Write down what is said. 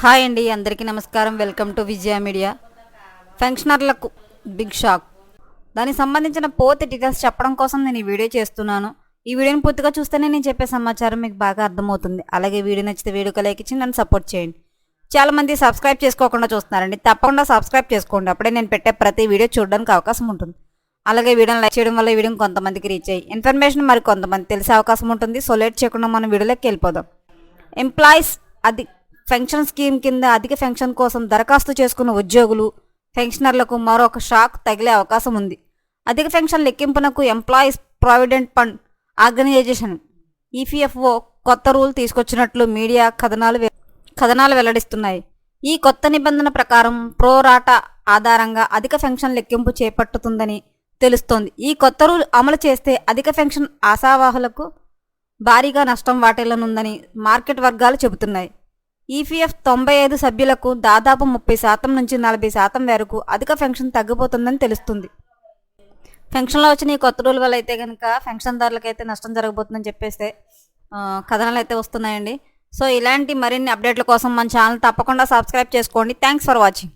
Hi అండి అందరికీ నమస్కారం. Welcome to Vijaya media. ఫంక్షనర్లకు big shock. దానికి సంబంధించిన పూర్తి డీటెయిల్స్ చెప్పడం కోసం నేను ఈ వీడియో చేస్తున్నాను. ఈ వీడియోని పూర్తిగా చూస్తేనే నేను చెప్పే సమాచారం మీకు బాగా అర్థమవుతుంది. అలాగే వీడియో నచ్చితే వీడియోకి లైక్ ఇచ్చి నన్ను సపోర్ట్ చేయండి. చాలా మంది సబ్స్క్రైబ్ చేసుకోకుండా చూస్తున్నారండి. తప్పకుండా సబ్స్క్రైబ్ చేసుకోండి. అప్పుడే నేను పెట్టే ప్రతి వీడియో చూడడానికి అవకాశం ఉంటుంది. అలాగే వీడియోని లైక్ చేయడం వల్ల వీడియో కొంతమందికి రీచ్ అయ్యి ఇన్ఫర్మేషన్ మరి కొంతమంది తెలిసే అవకాశం ఉంటుంది. సో లేట్ చేయకుండా మనం వీడియోలోకి వెళ్ళిపోదాం. ఎంప్లాయీస్ అది పెన్షన్ స్కీమ్ కింద అధిక పెన్షన్ కోసం దరఖాస్తు చేసుకున్న ఉద్యోగులు పెన్షనర్లకు మరొక షాక్ తగిలే అవకాశం ఉంది. అధిక పెన్షన్ లెక్కింపునకు employees provident fund organisation EPFO కొత్త రూల్ తీసుకొచ్చినట్లు మీడియా కథనాలు కథనాలు వెల్లడిస్తున్నాయి. ఈ కొత్త నిబంధన ప్రకారం ప్రోరాటా ఆధారంగా అధిక పెన్షన్ లెక్కింపు చేపట్టుతుందని తెలుస్తోంది. ఈ కొత్త రూల్ అమలు చేస్తే అధిక పెన్షన్ ఆశావాహులకు భారీగా నష్టం వాటిల్లనుందని మార్కెట్ వర్గాలు చెబుతున్నాయి. ఈపీఎఫ్ తొంభై ఐదు సభ్యులకు దాదాపు ముప్పై శాతం నుంచి నలభై శాతం వరకు అధిక పెన్షన్ తగ్గిపోతుందని తెలుస్తుంది. పెన్షన్లో వచ్చిన ఈ కొత్త రూల్ వల్ల అయితే కనుక పెన్షన్దారులకు అయితే నష్టం జరగబోతుందని చెప్పేస్తే కథనాలు అయితే వస్తున్నాయండి. సో ఇలాంటి మరిన్ని అప్డేట్ల కోసం మన ఛానల్ తప్పకుండా సబ్స్క్రైబ్ చేసుకోండి. Thanks for watching